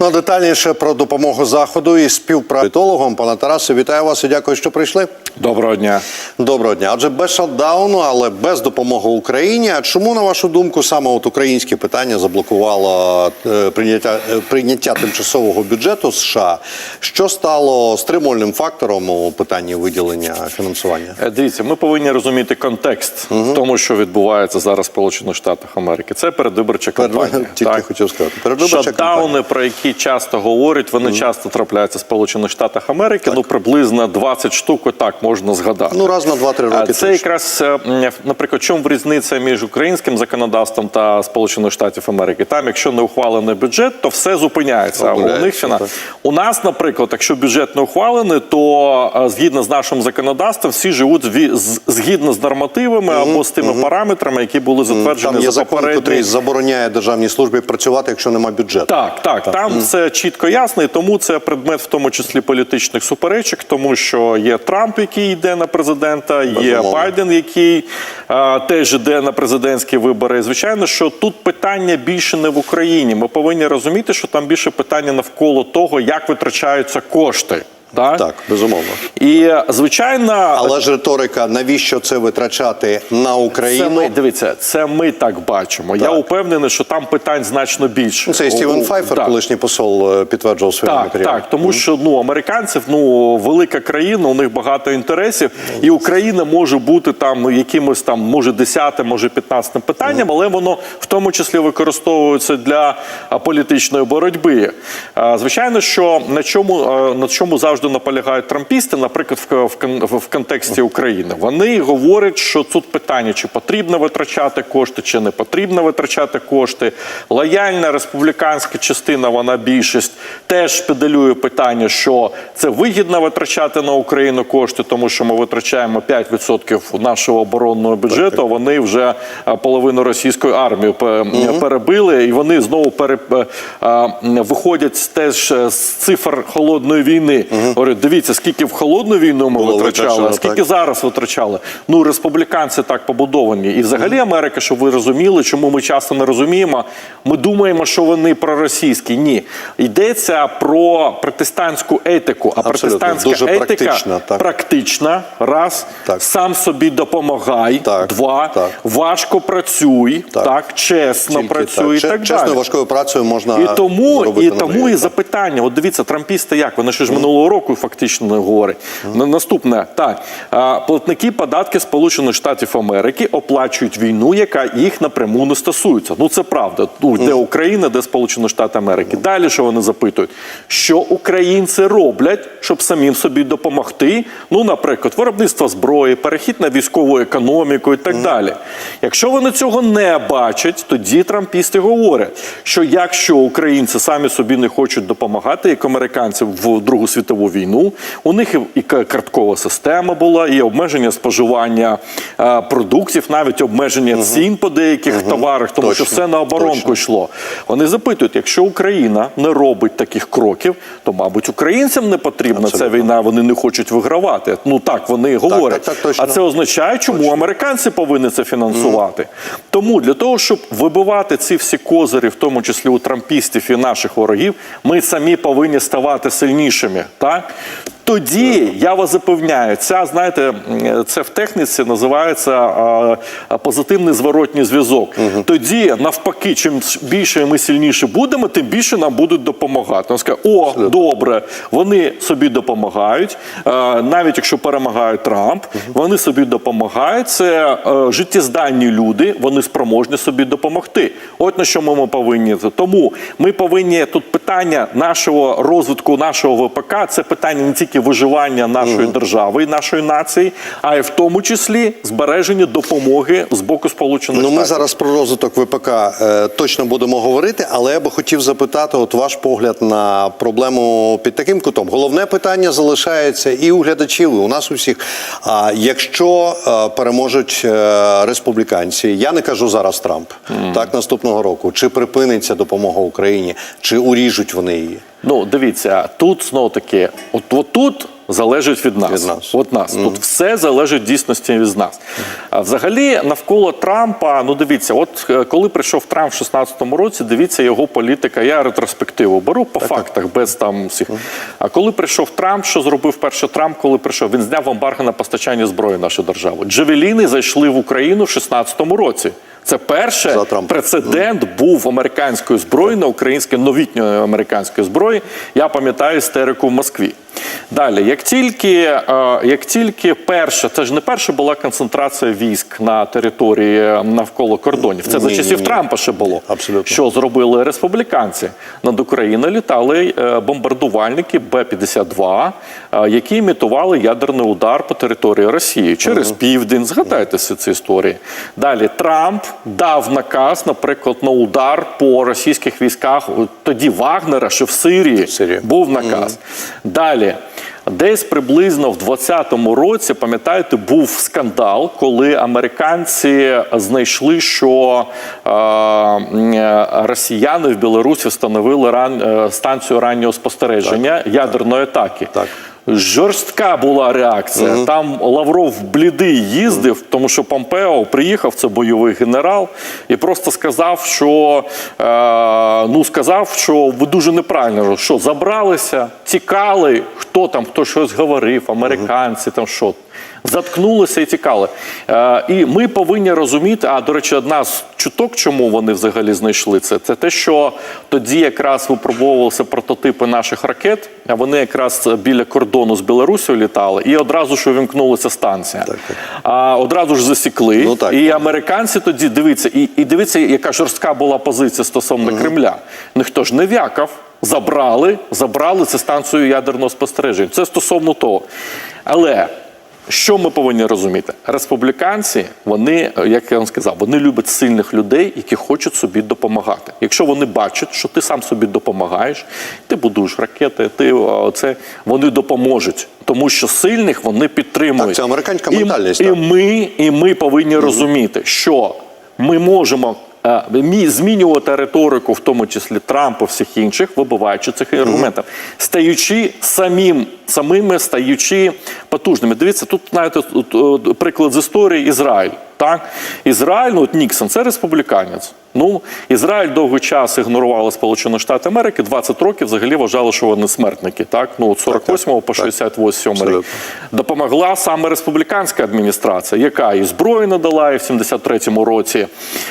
Ну, детальніше про допомогу заходу і співпрацюватологом. Пане Тарасе, вітаю вас і дякую, що прийшли. Доброго дня. Доброго дня. Адже без шатдауну, але без допомоги Україні. А чому, на вашу думку, саме от українське питання заблокувало е, прийняття е, прийняття тимчасового бюджету США? Що стало стримувальним фактором у питанні виділення фінансування? Е, Дивіться, ми повинні розуміти контекст в тому, що відбувається зараз в Сполучених Штатах Америки. Це передвиборча кампанія. Тільки хотів сказати. Передвиборча Шатдауни, кампанія. про які часто говорять, вони часто трапляються в Сполучених Штатах Америки. Ну приблизно 20 штук так можна згадати. Ну, раз на 2-3 А роки. Це точно. якраз, е, наприклад, чому різниця між українським законодавством та Сполучених Штатів Америки? Там, якщо не ухвалений бюджет, то все зупиняється. А у них фіна. так. У нас, наприклад, якщо бюджет не ухвалений, то е, згідно з нашим законодавством всі живуть згідно з нормативами або з тими параметрами, які були затверджені Там є за закон, який забороняє державній службі працювати, якщо немає бюджету. так, так, там все чітко ясно, і тому це предмет в тому числі політичних суперечок, тому що є Трамп, який йде на президента, є Безумовно. Байден, який а, теж йде на президентські вибори. І, Звичайно, що тут питання більше не в Україні. Ми повинні розуміти, що там більше питання навколо того, як витрачаються кошти. Так, Так, безумовно. і звичайно, Але ж риторика, навіщо це витрачати на це Україну? ми дивіться, це ми так бачимо. Я упевнений, що там питань значно більше. Ну, Це і Стівен Файфер, так. колишній посол, е, підтверджував свої Так, матеріали. так, тому що ну американців ну велика країна, у них багато інтересів, і Україна може бути там ну, якимось там, може 10, може 15 питанням, але воно в тому числі використовується для політичної боротьби. Звичайно, що на чому на чому завжди наполягають трампісти, наприклад, в, в, контексті України, вони говорять, що тут питання, чи потрібно витрачати кошти, чи не потрібно витрачати кошти. Лояльна республіканська частина, вона більшість теж педалює питання, що це вигідно витрачати на Україну кошти, тому що ми витрачаємо 5% нашого оборонного бюджету. а Вони вже половину російської армії перебили, і вони знову пере, е, виходять теж з цифр холодної війни. Говорять, дивіться, скільки в холодну війну ми Було витрачали, витрачено, скільки так. зараз витрачали. Ну, республіканці так побудовані. І взагалі Америка, щоб ви розуміли, чому ми часто не розуміємо. Ми думаємо, що вони проросійські. Ні. Йдеться про протестантську етику. А Абсолютно. протестантська Дуже етика практична, так. практична, раз, Так. сам собі допомагай, Так, два, так. важко працюй, Так. так, чесно Тільки працюй і Че- так Чесною далі. важкою працею можна І тому, і тому і так. запитання. От дивіться, трампісти як вони ще ж минулого року фактично не говорять. На- Наступне так платники податки Сполучених Штатів Америки оплачують війну, яка їх напряму не стосується. Ну це правда. Ну де Україна, де Сполучені Штати Америки. Далі що вони запитують, що українці роблять, щоб самим собі допомогти. Ну, наприклад, виробництво зброї, перехід на військову економіку і так далі. Якщо вони цього не бачать, тоді трампісти говорять, що якщо українці самі собі не хочуть допомагати, як американці в Другу світову війну, у них і- карткова система була, і обмеження споживання е, продуктів, навіть обмеження цін по деяких товарах, тому що все на оборонку точно. йшло. Вони запитують, якщо Україна не робить таких кроків, то мабуть українцям не потрібна ця війна. Вони не хочуть вигравати. Ну так вони говорять. так, так, точно. а це означає, чому американці повинні це фінансувати. Тому для того, щоб вибивати ці всі козирі, в тому числі у трампістів і наших ворогів, ми самі повинні ставати сильнішими. Так? God Тоді я вас запевняю, ця знаєте, це в техніці називається позитивний зворотній зв'язок. Тоді, навпаки, чим більше ми сильніше будемо, тим більше нам будуть допомагати. Він скаже, о, добре, вони собі допомагають, а, навіть якщо перемагає Трамп, вони собі допомагають. Це е, життєздатні люди, вони спроможні собі допомогти. От на що ми повинні. Тому ми повинні тут питання нашого розвитку, нашого ВПК, це питання не тільки виживання нашої держави і нашої нації, а й в тому числі збереження допомоги з боку Сполучених Ну, ми зараз про розвиток ВПК е, точно будемо говорити, але я би хотів запитати, от ваш погляд на проблему під таким кутом. Головне питання залишається і у глядачів, і у нас усіх. А якщо е, переможуть е, республіканці, я не кажу зараз Трамп, так наступного року, чи припиниться допомога Україні, чи уріжуть вони її? Ну, дивіться, тут знову таки, от, от тут залежить від нас. Від нас. От нас. Тут все залежить дійсності від нас. А взагалі, навколо Трампа, ну дивіться, от е, коли прийшов Трамп в 16-му році, дивіться його політика. Я ретроспективу беру по фактах, без там всіх. А коли прийшов Трамп, що зробив перший Трамп, коли прийшов? Він зняв ембарго на постачання зброї в нашу державу. Джевеліни зайшли в Україну в 16-му році. Це перше прецедент був американської зброї на українське новітньої американської зброї. Я пам'ятаю істерику в Москві. Далі, як тільки, е, як тільки перша, це ж не перша була концентрація військ на території е, навколо кордонів. Це за часів ні, ні. Трампа ще було. Абсолютно. Що зробили республіканці? Над Україною літали е, бомбардувальники Б-52, е, які імітували ядерний удар по території Росії через південь. Згадайте всі ці історії. Далі Трамп дав наказ, наприклад, на удар по російських військах. Тоді Вагнера, що в Сирії, В Сирії. був наказ. Далі. Десь приблизно в 20-му році, пам'ятаєте, був скандал, коли американці знайшли, що е, росіяни в Білорусі встановили ран, е, станцію раннього спостереження ядерної атаки. Так. Жорстка була реакція. Там Лавров блідий їздив, тому що Помпео приїхав, це бойовий генерал, і просто сказав, що е, ну сказав, що ви дуже неправильно, що забралися, тікали, хто там, хто щось говорив, американці, там що. Заткнулися і тікали. Е, і ми повинні розуміти. А до речі, одна з чуток, чому вони взагалі знайшли це, це те, що тоді якраз випробовувалися прототипи наших ракет, а вони якраз біля кордону з Білорусією літали, і одразу ж увімкнулася станція. А одразу ж засікли. Ну, так. і американці тоді дивіться, і, і дивіться, яка жорстка була позиція стосовно Кремля. Ніхто ж не вякав. Забрали, забрали цю станцію ядерного спостереження. Це стосовно того. Але що ми повинні розуміти? Республіканці, вони, як я вам сказав, вони люблять сильних людей, які хочуть собі допомагати. Якщо вони бачать, що ти сам собі допомагаєш, ти будуєш ракети, ти це вони допоможуть. Тому що сильних вони підтримують. Так, це американська І- ментальність, І, так. ми, і ми повинні розуміти, що ми можемо. е, Змінювати риторику, в тому числі Трампа, всіх інших, вибиваючи цих аргументів, стаючи самим, самими стаючи потужними. Дивіться, тут е, приклад з історії Ізраїль. Так, Ізраїль, ну от Ніксон, це республіканець. Ну, Ізраїль довгий час ігнорували Сполучені Штати Америки, 20 років взагалі вважали, що вони смертники. Так, ну от 48 по 68 рік. Допомогла саме республіканська адміністрація, яка і зброю надала, і в 73-му році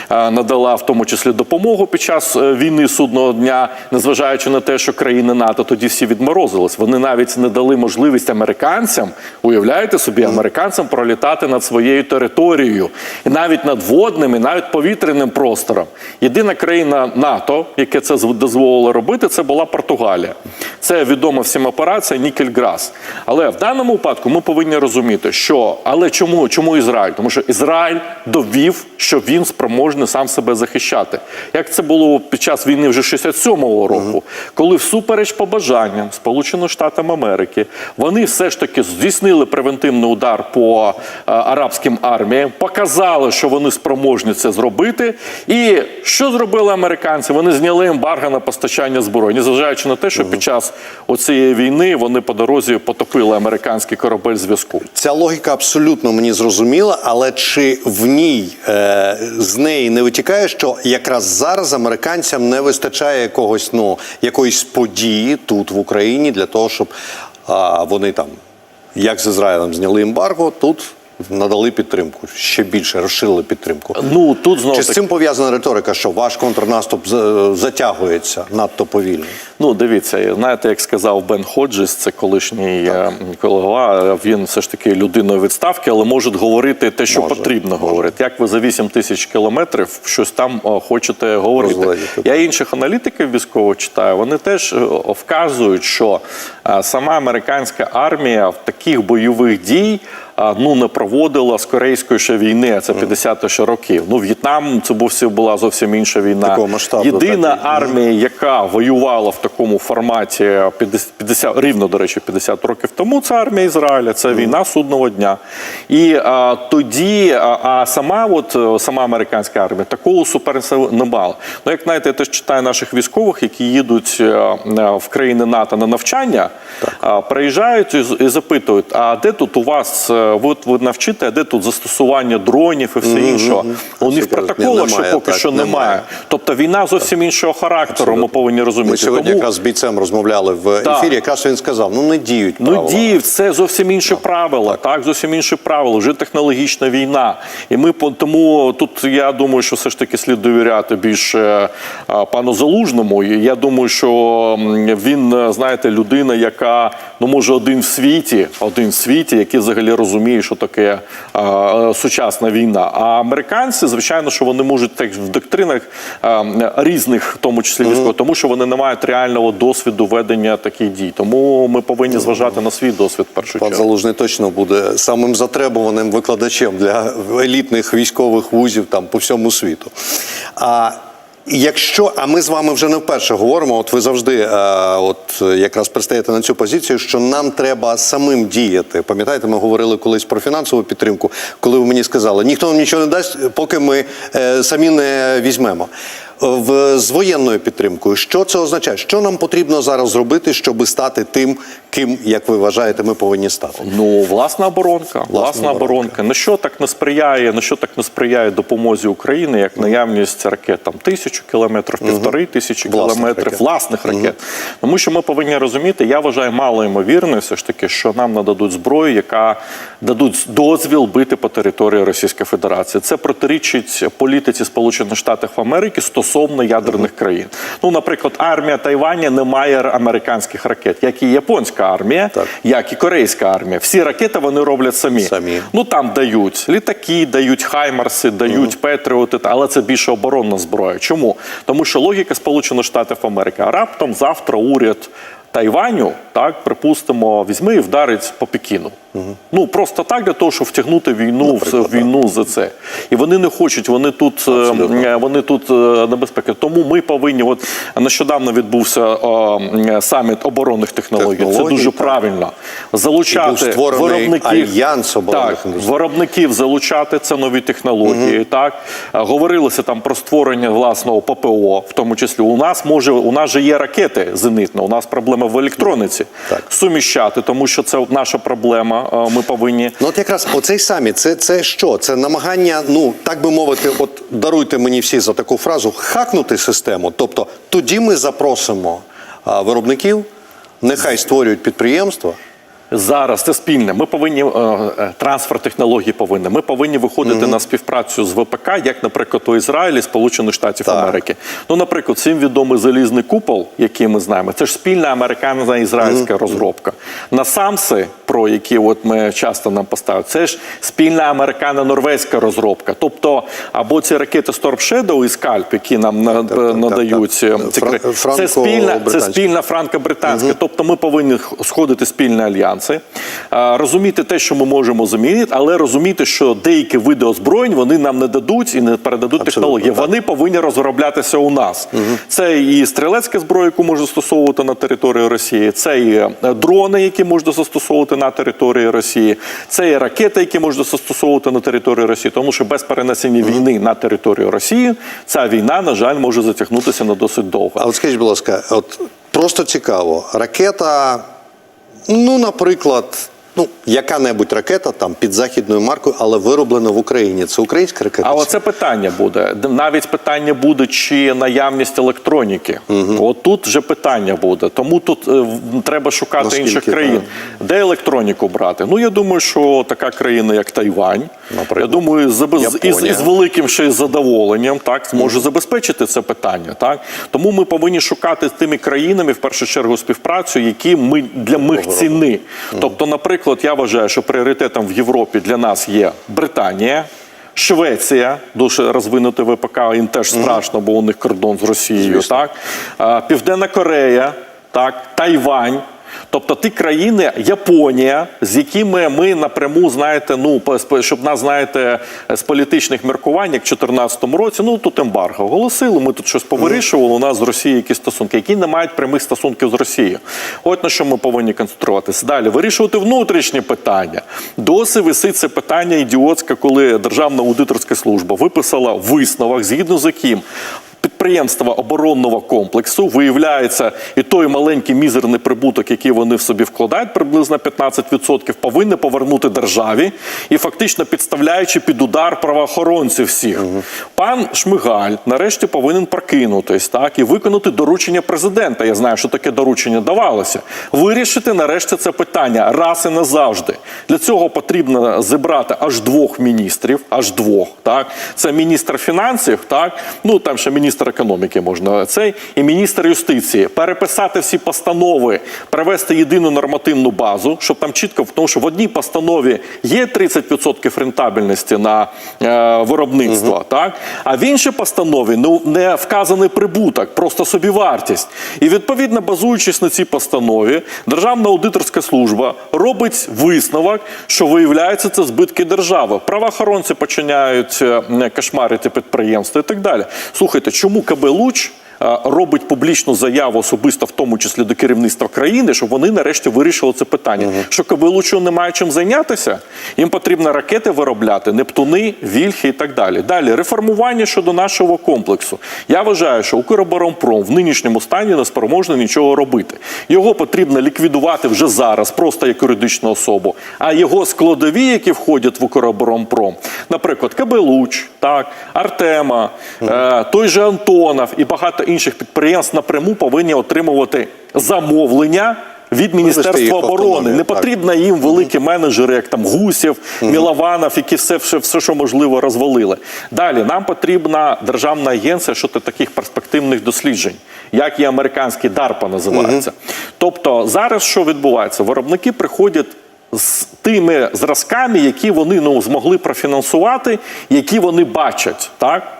е, надала в тому числі допомогу під час е, війни судного дня, незважаючи на те, що країни НАТО тоді всі відморозились. Вони навіть не дали можливість американцям, уявляєте собі, американцям пролітати над своєю територією, і навіть над водним, і навіть повітряним простором. Єдина країна НАТО, яке це дозволило робити, це була Португалія. Це відома всім операція Нікельграс. Але в даному випадку ми повинні розуміти, що але чому, чому Ізраїль? Тому що Ізраїль довів, що він спроможний сам себе захищати. Як це було під час війни вже 67-го року, коли всупереч побажанням Сполучених Штатів Америки вони все ж таки здійснили превентивний удар по е, арабським арміям, показали, що вони спроможні це зробити. І що зробили американці? Вони зняли ембарго на постачання зброї, незважаючи на те, що під час оцієї війни вони по дорозі потопили американський корабель зв'язку. Ця логіка абсолютно мені зрозуміла, але чи в ній е, з неї не витікає, що якраз зараз американцям не вистачає якогось ну якоїсь події тут в Україні для того, щоб а, вони там, як з Ізраїлем, зняли ембарго, тут надали підтримку ще більше розширили підтримку. Ну тут знову Чи з цим пов'язана риторика, що ваш контрнаступ за- затягується надто повільно? Ну, дивіться, знаєте, як сказав Бен Ходжес, це колишній е, колега. е, Він все ж таки людина у відставки, але може говорити те, що Може, потрібно говорити. Як ви за 8 тисяч кілометрів щось там е, хочете говорити? Розгледіти, Я інших аналітиків військових читаю. Вони теж е, вказують, що е, сама американська армія в таких бойових дій. Ну, не проводила з корейської ще війни, а це 50 ще років. Ну, В'єтнам це була зовсім інша війна. Такого масштабу, Єдина так, армія, яка воювала в такому форматі 50, 50 рівно, до речі, 50 років тому, це армія Ізраїля, це війна судного дня. І а, тоді, а, сама, от е, сама американська армія такого суперництва не мала. Ну, як знаєте, я теж читаю наших військових, які їдуть е, е, в країни НАТО на навчання, а, приїжджають і, і запитують: а де тут у вас ви, от ви навчите, а де тут застосування дронів і все інше? У них протоколах, немає, поки що немає. Тобто війна зовсім іншого характеру, ми повинні розуміти. Ми сьогодні якраз з бійцем розмовляли в ефірі. Якраз він сказав: ну не діють Ну, діїв це зовсім інші правила, так. зовсім інші правила, вже технологічна війна. І ми по- тому тут я думаю, що все ж таки слід довіряти більше пану Залужному. Я думаю, що він, знаєте, людина, яка ну може один в світі, один в світі, який взагалі розуміє, що таке е, сучасна війна. А американці, звичайно, що вони можуть так в доктринах а, різних, в тому числі військових, тому що вони не мають реального досвіду ведення таких дій. Тому ми повинні зважати на свій досвід в першу Пан чергу. Залужний точно буде самим затребуваним викладачем для елітних військових вузів там по всьому світу. А якщо, а ми з вами вже не вперше говоримо, от ви завжди е, от якраз пристаєте на цю позицію, що нам треба самим діяти. Пам'ятаєте, ми говорили колись про фінансову підтримку, коли ви мені сказали, ніхто нам нічого не дасть, поки ми е, самі не візьмемо. В, з воєнною підтримкою, що це означає? Що нам потрібно зараз зробити, щоб стати тим, ким, як ви вважаєте, ми повинні стати? Ну, власна оборонка, власна, оборонка. оборонка. На що так не сприяє, на що так не сприяє допомозі України, як наявність ракет там тисячу кілометрів, півтори тисячі Власних кілометрів ракет. власних ракет. Тому що ми повинні розуміти, я вважаю мало ймовірно, все ж таки, що нам нададуть зброю, яка дадуть дозвіл бити по території Російської Федерації. Це протирічить політиці Сполучених Штатів Америки стосовно ядерних країн. Ну, наприклад, армія Тайваня не має американських ракет, як і японська армія, Так. як і корейська армія. Всі ракети вони роблять самі. Самі. Ну там дають літаки, дають хаймарси, дають петріоти, але це більше оборонна зброя. Чому? Тому що логіка Сполучених Штатів Америки. А раптом завтра уряд Тайваню, так припустимо, візьме і вдарить по Пекіну. Ну просто так для того, щоб втягнути війну в в війну за це. І вони не хочуть. Вони тут е, е, вони тут е, небезпеки. Тому ми повинні. От нещодавно відбувся е, саміт оборонних технологій. Це дуже так. правильно. Залучати виробників альянс оборонних так, виробників залучати це нові технології. Так говорилося там про створення власного ППО, в тому числі у нас може у нас же є ракети зенитні. У нас проблема в електрониці. Так. Суміщати, тому що це наша проблема. Ми повинні. Ну от якраз оцей саміт, це, це що? Це намагання, ну так би мовити, от даруйте мені всі за таку фразу, хакнути систему. Тобто тоді ми запросимо а, виробників, нехай створюють підприємства. Зараз це спільне. Ми повинні е, е, трансфер технологій повинні. Ми повинні виходити на співпрацю з ВПК, як, наприклад, у Ізраїлі, Сполучених Штатів Так. Америки. Ну, наприклад, всім відомий залізний купол, який ми знаємо, це ж спільна американська ізраїльська розробка. Насамси, про які от ми часто нам поставили, це ж спільна американо-норвезька розробка. Тобто, або ці ракети Storm Shadow і Скальп, які нам так, так, надають так. е, ці це спільна, це спільна франко-британська. Тобто ми повинні сходити спільні альянси, розуміти те, що ми можемо замінити, але розуміти, що деякі види озброєнь вони нам не дадуть і не передадуть технології. так. Вони повинні розроблятися у нас. Це і стрілецька зброя, яку можна застосовувати на території Росії, це і е, дрони, які можна застосовувати на території Росії, це і ракети, які можна застосовувати на території Росії. Тому що без перенесення війни на територію Росії ця війна, на жаль, може затягнутися на досить довго. А от скажіть, будь ласка, от просто цікаво, ракета, ну, наприклад, ну, яка-небудь ракета там під західною маркою, але вироблена в Україні. Це українська ракета? А чи- оце питання буде. Навіть питання буде, чи наявність електроніки. От тут вже питання буде. Тому тут е, треба шукати Наскільки, інших країн. Де електроніку брати? Ну я думаю, що така країна, як Тайвань, Наприклад. я думаю, забез... із, із великим ще й задоволенням так зможе забезпечити це питання. Так тому ми повинні шукати з тими країнами в першу чергу співпрацю, які ми для них ціни. Тобто, наприклад, я вважаю, що пріоритетом в Європі для нас є Британія. Швеція, дуже розвинути ВПК, їм теж страшно, бо у них кордон з Росією. Так? Південна Корея, так? Тайвань. Тобто ті країни, Японія, з якими ми напряму знаєте, ну щоб нас знаєте з політичних міркувань, як в 2014 році, ну тут ембарго оголосили. Ми тут щось повирішували. У нас з Росією якісь стосунки, які не мають прямих стосунків з Росією. От на що ми повинні концентруватися. Далі вирішувати внутрішні питання. Досі висить це питання ідіотське, коли Державна аудиторська служба виписала висновок, згідно з яким підприємства оборонного комплексу виявляється, і той маленький мізерний прибуток, який вони в собі вкладають, приблизно 15%, повинні повернути державі і фактично підставляючи під удар правоохоронців всіх. Пан Шмигаль нарешті повинен прокинутись так і виконати доручення президента. Я знаю, що таке доручення давалося. Вирішити нарешті це питання раз і назавжди. Для цього потрібно зібрати аж двох міністрів, аж двох. Так, це міністр фінансів, так ну там ще міністр економіки можна цей і міністр юстиції. Переписати всі постанови, привести єдину нормативну базу, щоб там чітко, в тому що в одній постанові є 30% рентабельності на е, виробництво, так а в іншій постанові ну не вказаний прибуток, просто собівартість. І відповідно, базуючись на цій постанові, Державна аудиторська служба робить висновок, що виявляється це збитки держави. Правоохоронці починають е, кошмарити підприємства і так далі. Слухайте, чому КБ Луч? Е, Робить публічну заяву особисто, в тому числі до керівництва країни, щоб вони нарешті вирішили це питання. Що КБ немає чим зайнятися, їм потрібно ракети виробляти, нептуни, вільхи і так далі. Далі реформування щодо нашого комплексу. Я вважаю, що Укроборонпром в нинішньому стані не спроможний нічого робити. Його потрібно ліквідувати вже зараз, просто як юридичну особу. А його складові, які входять в Укроборонпром, наприклад, КБ Луч, так, Артема, е, той же Антонов і багато інших підприємств напряму повинні отримувати замовлення. Від Міністерства оборони не потрібно їм великі менеджери, як там Гусєв, Мілованов, які все, все, все, що можливо, розвалили. Далі нам потрібна державна агенція щодо таких перспективних досліджень, як і американський DARPA називається. Тобто зараз що відбувається? Виробники приходять. З тими зразками, які вони ну, змогли профінансувати, які вони бачать, так?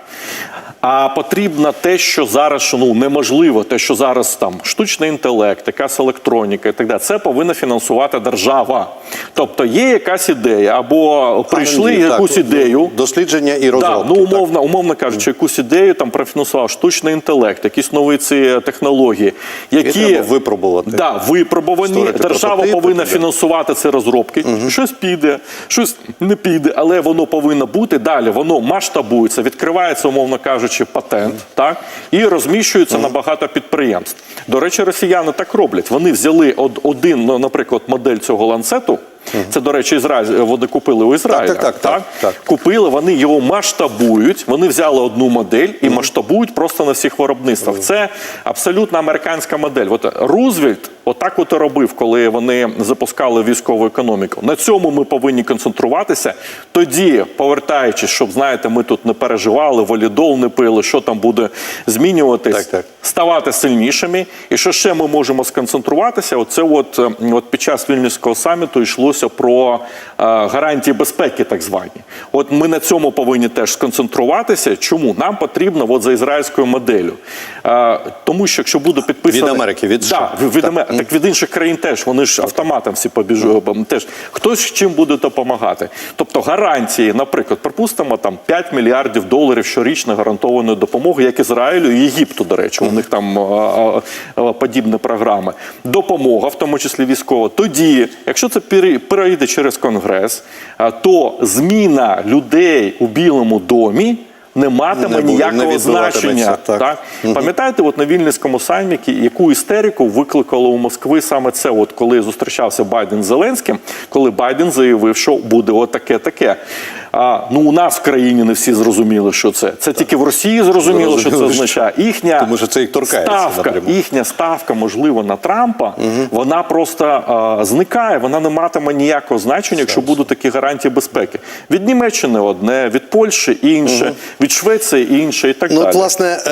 А потрібно те, що зараз ну, неможливо, те, що зараз там штучний інтелект, якась електроніка і так далі, це повинна фінансувати держава. Тобто є якась ідея, або прийшли R&D, якусь так, ідею. Дослідження і Да, розробки. ну так. умовно, умовно кажучи, якусь ідею там профінансував штучний інтелект, якісь нові ці технології, які треба випробувати. Да, випробувані. Створити Держава повинна так. фінансувати ці розробки. Щось піде, щось не піде, але воно повинно бути далі. Воно масштабується, відкривається, умовно кажучи, патент, так і розміщується на багато підприємств. До речі, росіяни так роблять. Вони взяли од- один, ну, наприклад, модель цього ланцету. Це, до речі, Ізраїль вони купили у Ізраїля. так, так, так, так. Купили, вони його масштабують. Вони взяли одну модель і масштабують просто на всіх виробництвах. Це абсолютно американська модель. От Рузвельт отак от і робив, коли вони запускали військову економіку. На цьому ми повинні концентруватися. Тоді, повертаючись, щоб знаєте, ми тут не переживали, валідол не пили, що там буде змінюватись, Так, так. ставати сильнішими. І що ще ми можемо сконцентруватися? Оце от, е, от під час вільнюського саміту йшлося про е, гарантії безпеки, так звані. От ми на цьому повинні теж сконцентруватися. Чому нам потрібно от за ізраїльською моделлю? Е, тому що якщо буде підписано Від Америки, від США. да, від, Америки, так від інших країн теж вони ж автоматом всі побіжуть. Теж хтось чим буде допомагати. Тобто гарантії, наприклад, припустимо там 5 мільярдів доларів щорічно гарантованої допомоги, як Ізраїлю і Єгипту, до речі, у них там а, подібні програми. Допомога, в тому числі військова. Тоді, якщо це перейде через конгрес, то зміна людей у Білому домі. Не матиме Не буде, не ніякого відбуватиметься, значення. так. Так? Пам'ятаєте, от на Вільнюському саміті, яку істерику викликало у Москви саме це, от коли зустрічався Байден з Зеленським, коли Байден заявив, що буде отаке таке. А, ну у нас в країні не всі зрозуміли, що це. Це тільки в Росії зрозуміло, що це означає. Їхня Тому що це їх торкається ставка, напряму. їхня ставка, можливо, на Трампа, вона просто а, зникає, вона не матиме ніякого значення, якщо будуть такі гарантії безпеки. Від Німеччини одне, від Польщі інше, від від Швеції і інше, і так Ну, далі. от, власне, е,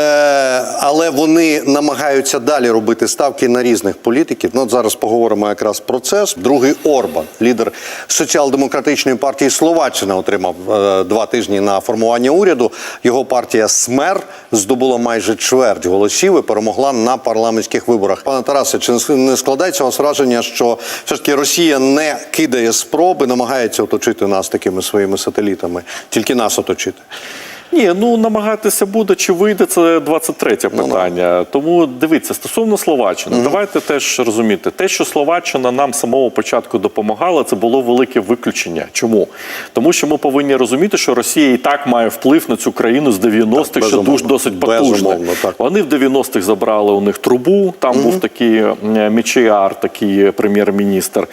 але вони намагаються далі робити ставки на різних політиків. Ну, от зараз поговоримо якраз про це. Другий Орбан, лідер соціал-демократичної партії Словаччина, отримав е, два тижні на формування уряду. Його партія СМЕР здобула майже чверть голосів і перемогла на парламентських виборах. Пане Тарасе, чи не складається у вас враження, що все ж таки Росія не кидає спроби, намагається оточити нас такими своїми сателітами, тільки нас оточити? Ні, ну намагатися буде, чи вийде це 23 Ну, питання. Тому дивіться, стосовно Словаччини, давайте теж розуміти, те, що Словаччина нам з самого початку допомагала, це було велике виключення. Чому? Тому що ми повинні розуміти, що Росія і так має вплив на цю країну з 90-х, що дуже досить потужне. Вони в 90-х забрали у них трубу. Там був такий Мічіар, такий прем'єр-міністр.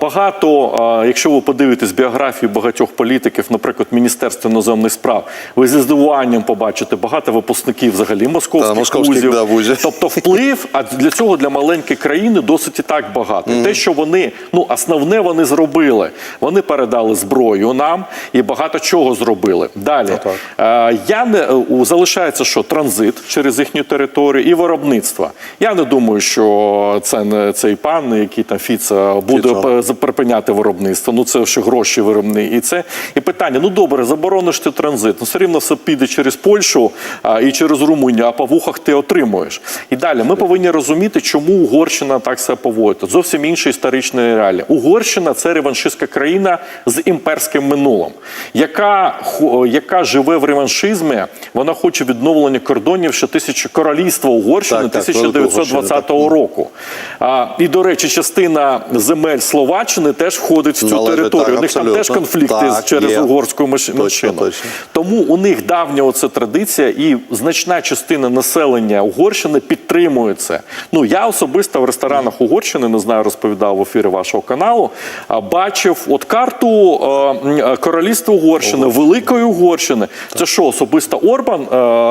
Багато, якщо ви подивитесь біографію багатьох політиків, наприклад, Міністерства іноземних справ, ви зі здивуванням побачите багато випускників взагалі московських, Та, московських, вузів. да, вузів. Тобто вплив, а для цього для маленької країни досить і так багато. І Те, що вони, ну основне вони зробили. Вони передали зброю нам і багато чого зробили. Далі е, я не залишається, що транзит через їхню територію і виробництво. Я не думаю, що це не цей пан, який там Фіца буде Фіцо. припиняти виробництво. Ну це ще гроші виробні. І це і питання. Ну добре, заборониш ти транзит. Ну все рівно все піде через Польщу а, і через Румунію, а по вухах ти отримуєш. І далі ми повинні розуміти, чому Угорщина так себе поводить. Зовсім інші історичні реалії. Угорщина це реваншистська країна з імперським минулим, яка, яка живе в реваншизмі. Вона хоче відновлення кордонів ще тисячі королівства Угорщини Так, так, 1920 Великої року. А, і, до речі, частина земель Словаччини теж входить в цю Належить, територію. так, у них там теж конфлікти Так, через є. угорську менш- Точно, точно. Тому у них давня оця традиція, і значна частина населення Угорщини підтримує це. Ну я особисто в ресторанах Угорщини не знаю, розповідав в ефірі вашого каналу. Бачив от карту е, е, королівства Угорщини, Великої Угорщини. Це що особисто Орбан е,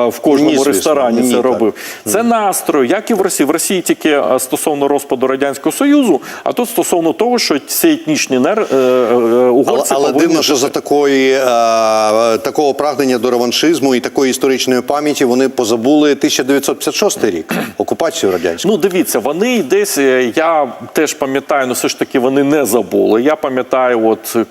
в кожному Ні, ресторані Ні, це так. робив. Це настрой, як і в Росії. В Росії тільки стосовно розпаду радянського союзу, а тут стосовно того, що ці етнічні нер Але, угорці але повинні дивно, що за такої, такого прагнення до реваншизму і такої історичної пам'яті вони позабули 1956 рік, окупацію радянську. Ну, дивіться, вони десь, е, я теж пам'ятаю, ну все ж таки вони не забули. Я пам'ятаю, от, е,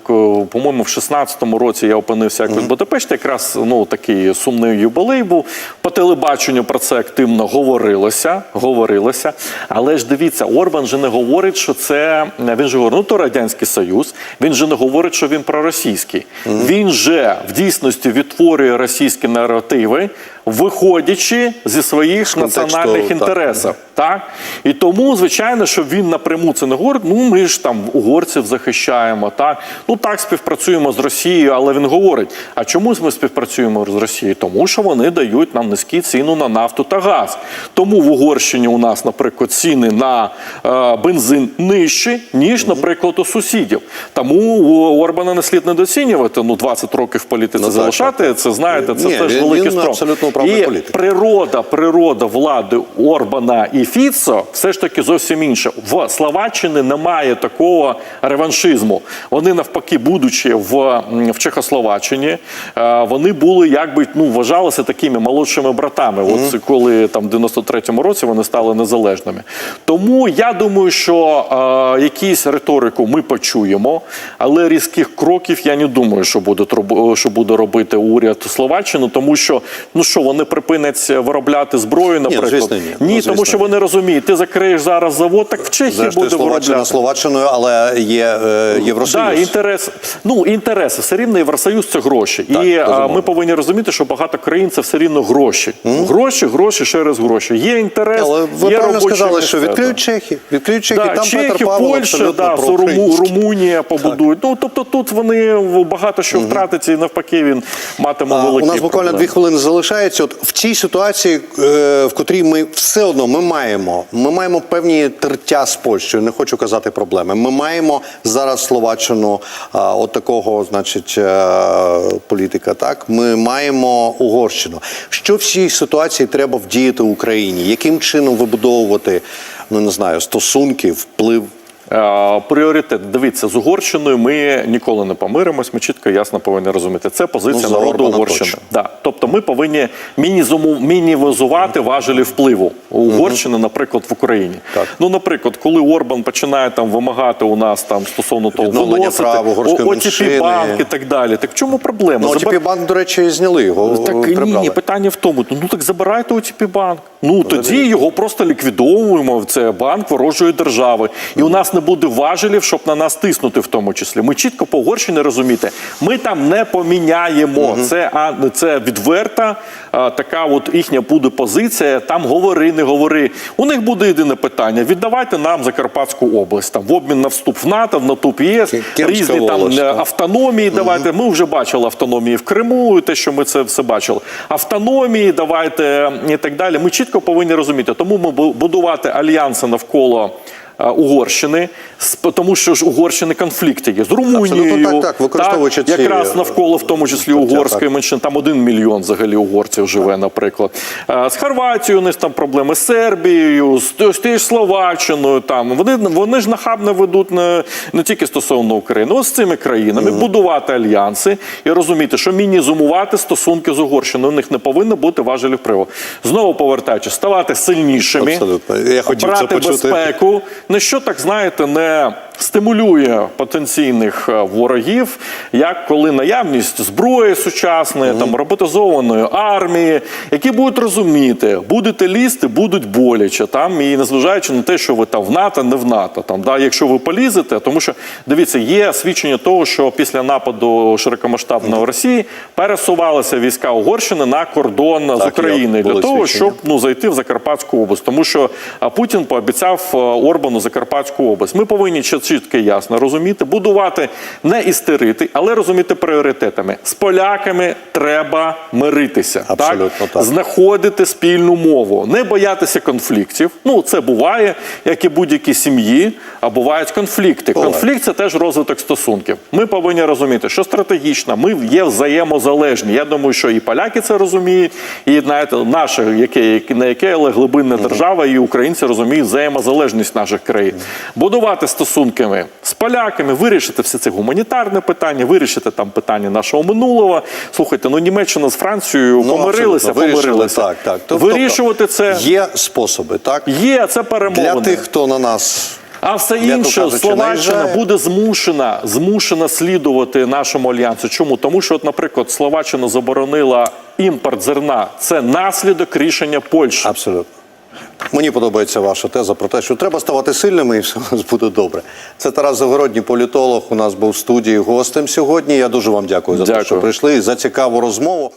по-моєму, в 16-му році я опинився якось в Будапешті, якраз ну, такий сумний юбилей був. По телебаченню про це активно говорилося, говорилося. Але ж дивіться, Орбан же не говорить, що це, він же говорить, ну то Радянський Союз, він же не говорить, що він проросійський. Він же в дійсності відтворює російські наративи, виходячи зі своїх контексту, національних інтересів. Так? І тому, звичайно, що він напряму це не говорить. Ну, ми ж там угорців захищаємо. Так? Ну так співпрацюємо з Росією, але він говорить: а чому ми співпрацюємо з Росією? Тому що вони дають нам низькі ціну на нафту та газ. Тому в Угорщині у нас, наприклад, ціни на е, бензин нижчі, ніж, наприклад, у сусідів. Тому у Орбана не слід недоцінювати. Ну, 20 років в політиці Ну, залишати. так, так. Це знаєте, це Ні, теж він- великий він строк. абсолютно І політик. природа, природа влади Орбана і Фіцо все ж таки зовсім інша. В Словаччині немає такого реваншизму. Вони навпаки, будучи в, в Чехословаччині, е, вони були якби ну вважалися такими молодшими братами. От це коли там в 93-му році вони стали незалежними. Тому я думаю, що е, якісь риторику ми почуємо, але різких кроків я не думаю, що буде що буде робити уряд Словаччини, тому що ну що вони припинять виробляти зброю, наприклад. звісно, ні. Ну, ні звісно, тому що ні. вони розуміють, ти закриєш зараз завод, так в Чехії Зрештою, буде Словаччина виробляти. Словаччиною, але є е, Євросоюз. Да, інтерес, ну інтереси, все рівно Євросоюз це гроші. Так, і а, ми повинні розуміти, що багато країн це все рівно гроші. Гроші, гроші, ще раз гроші. Є інтерес, Але ви є правильно сказали, місця, що відкриють Чехи. Відкриють Чехи, Да, там Чехи, Петр Павло Польща, да, Руму. Румунія побудують. Ну тобто тут вони багато що втратять, і навпаки він матиме великі У нас буквально дві хвилини залишається. От в цій ситуації, е, в котрій ми все одно ми маємо, ми маємо певні тертя з Польщею. Не хочу казати проблеми. Ми маємо зараз Словаччину, от такого, значить, е, політика. Так, ми маємо Угорщину. Що в цій ситуації треба вдіяти Україні? Яким чином вибудовувати, ну не знаю, стосунки, вплив Пріоритет. Дивіться, з Угорщиною ми ніколи не помиримось. Ми чітко ясно повинні розуміти. Це позиція Ну, народу Угорщини. точно. Да. Тобто ми повинні мінімізувати важелі впливу Угорщини, наприклад, в Україні. Так. Ну, наприклад, коли Орбан починає там вимагати у нас там стосовно того меншини. ОТП банк і так далі. Так в чому проблема? Ну, ОТП банк, до речі, зняли його. так ні, прибрали. ні, питання в тому. Ну так забирайте ОТП банк. Ну тоді його просто ліквідовуємо. Це банк ворожої держави, і у нас не буде важелів, щоб на нас тиснути, в тому числі. Ми чітко по Угорщині розумієте, ми там не поміняємо. Це а це відверта а, така. От їхня буде позиція. Там говори, не говори. У них буде єдине питання: віддавайте нам Закарпатську область там в обмін на вступ в НАТО, в НАТО в ЄС, Кемська різні там волость, е, автономії. Давайте ми вже бачили автономії в Криму, і те, що ми це все бачили. Автономії, давайте і так далі. Ми чітко повинні розуміти. Тому ми будувати альянси навколо. Е, Угорщини, тому що ж Угорщини конфлікти є з Румунією, Абсолютно так, так, використовуючи ці, якраз навколо, в тому числі угорської так. меншини, там один мільйон взагалі угорців живе, наприклад. Е, З Хорватією у них там проблеми, з Сербією, з, з тією ж Словаччиною. Там вони, вони ж нахабно ведуть не, не тільки стосовно України, ось з цими країнами, будувати альянси і розуміти, що мінізумувати стосунки з Угорщиною. У них не повинно бути важелів впливу. Знову повертаючись, ставати сильнішими, Абсолютно. Я хотів це брати почути. безпеку, не що так знаєте, не стимулює потенційних е, ворогів, як коли наявність зброї сучасної, там роботизованої армії, які будуть розуміти, будете лізти, будуть боляче там, і незважаючи на те, що ви там в НАТО, не в НАТО. Там, да, якщо ви полізете, тому що дивіться, є свідчення того, що після нападу широкомасштабного Росії пересувалися війська Угорщини на кордон з Так, України для того, свідчення. щоб ну зайти в Закарпатську область, тому що Путін пообіцяв е, Орбану Закарпатську область. Ми повинні чіт- чітко і ясно розуміти, будувати не істерити, але розуміти пріоритетами. З поляками треба миритися, Абсолютно так. знаходити спільну мову, не боятися конфліктів. Ну це буває, як і будь-які сім'ї, а бувають конфлікти. Буває. Конфлікт це теж розвиток стосунків. Ми повинні розуміти, що стратегічно ми є взаємозалежні. Я думаю, що і поляки це розуміють, і знаєте, наше, яке не яке, але глибинна держава, і українці розуміють взаємозалежність наших країн. Будувати стосунками з поляками, вирішити все це гуманітарне питання, вирішити там питання нашого минулого. Слухайте, ну Німеччина з Францією Ну, помирилися. Помирилися. Так, так. Тобто, Вирішувати це Є способи, так? є, це перемовини. Для тих, хто на нас А все інше кажучи, Словаччина буде змушена, змушена слідувати нашому альянсу. Чому? Тому що, от, наприклад, Словаччина заборонила імпорт зерна. Це наслідок рішення Польщі. Абсолютно. Мені подобається ваша теза про те, що треба ставати сильними і все у нас буде добре. Це Тарас Загородній, політолог. У нас був в студії гостем сьогодні. Я дуже вам дякую за те, що прийшли і за цікаву розмову.